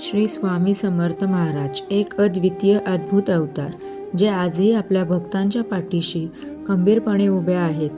श्री स्वामी समर्थ महाराज एक अद्वितीय अद्भुत अवतार जे आजही आपल्या भक्तांच्या पाठीशी खंबीरपणे उभे आहेत.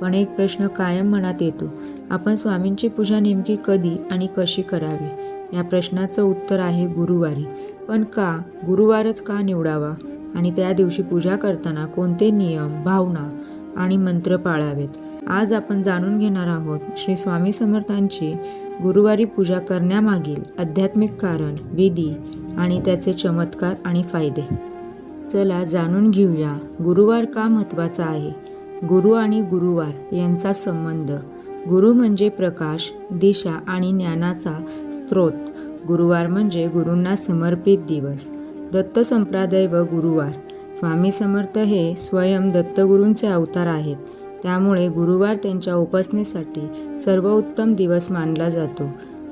पण एक प्रश्न कायम मनात येतो आपण स्वामींची पूजा नेमकी कधी आणि कशी करावी? या प्रश्नाचं उत्तर आहे गुरुवारी. पण का गुरुवारच का निवडावा? आणि त्या दिवशी पूजा करताना कोणते नियम भावना आणि मंत्र पाळावेत? आज आपण जाणून घेणार आहोत श्री स्वामी समर्थांची गुरुवारी पूजा करण्यामागील आध्यात्मिक कारण विधी आणि त्याचे चमत्कार आणि फायदे. चला जाणून घेऊया गुरुवार का महत्त्वाचा आहे? गुरु आणि गुरुवार यांचा संबंध. गुरु म्हणजे प्रकाश दिशा आणि ज्ञानाचा स्रोत. गुरुवार म्हणजे गुरूंना समर्पित दिवस. दत्त संप्रदाय व गुरुवार. स्वामी समर्थ हे स्वयं दत्तगुरूंचे अवतार आहेत. त्यामुळे गुरुवार त्यांच्या उपासनेसाठी सर्वोत्तम दिवस मानला जातो.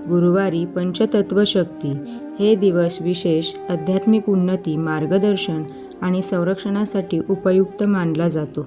गुरुवारी पंचतत्व शक्ती हे दिवस विशेष आध्यात्मिक उन्नती मार्गदर्शन आणि संरक्षणासाठी उपयुक्त मानला जातो.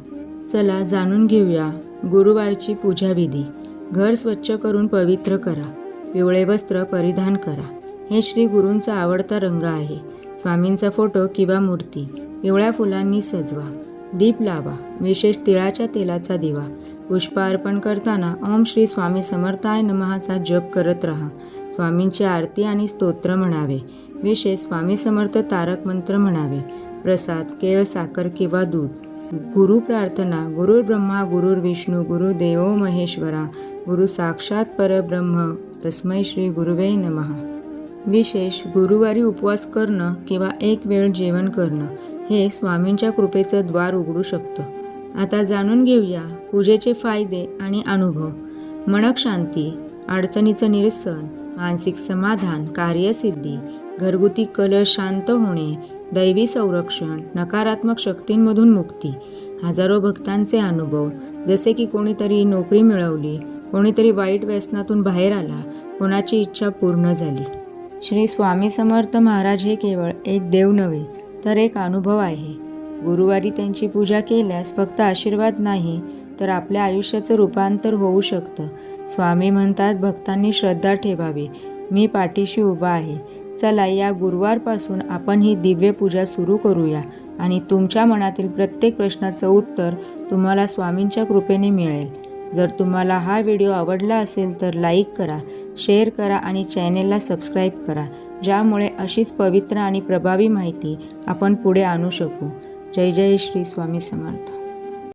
चला जाणून घेऊया गुरुवारची पूजाविधी. घर स्वच्छ करून पवित्र करा. पिवळे वस्त्र परिधान करा. हे श्री गुरूंचा आवडता रंग आहे. स्वामींचा फोटो किंवा मूर्ती. पिवळ्या फुलांनी सजवा. दीप लावा विशेष तिळाच्या तेलाचा दिवा. पुष्प अर्पण करताना ओम श्री स्वामी समर्थाय नमहाचा जप करत राहा. स्वामींची आरती आणि स्तोत्र म्हणावे. विशेष स्वामी समर्थ तारक मंत्र म्हणावे. प्रसाद केळ साखर किंवा दूध. गुरु प्रार्थना गुरुर ब्रह्मा गुरुर विष्णू गुरु देवो महेश्वरा गुरु साक्षात परब्रह्म तस्मै श्री गुरुवे नमहा विशेष गुरुवारी उपवास करणं किंवा एक वेळ जेवण करणं. हे स्वामींच्या कृपेचं द्वार उघडू शकतं. आता जाणून घेऊया पूजेचे फायदे आणि अनुभव. मनक शांती अडचणीचं निरसन मानसिक समाधान कार्यसिद्धी घरगुती कल शांत होणे दैवी संरक्षण नकारात्मक शक्तींमधून मुक्ती. हजारो भक्तांचे अनुभव. जसे की कोणीतरी नोकरी मिळवली कोणीतरी वाईट व्यसनातून बाहेर आला कोणाची इच्छा पूर्ण झाली. श्री स्वामी समर्थ महाराज हे केवळ एक देव नव्हे तर एक अनुभव आहे. गुरुवारी त्यांची पूजा केल्यास फक्त आशीर्वाद नाही तर आपल्या आयुष्याचं रूपांतर होऊ शकतं. स्वामी म्हणतात भक्तांनी श्रद्धा ठेवावी. मी पाठीशी उभा आहे. चला या गुरुवारपासून आपण ही दिव्य पूजा सुरू करूया आणि तुमच्या मनातील प्रत्येक प्रश्नाचं उत्तर तुम्हाला स्वामींच्या कृपेने मिळेल. जर तुम्हाला हा व्हिडिओ आवडला असेल तर लाईक करा शेअर करा आणि चॅनेलला सबस्क्राईब करा ज्यामुळे अशीच पवित्र आणि प्रभावी माहिती आपण पुढे आणू शकू. जय जय श्री स्वामी समर्थ.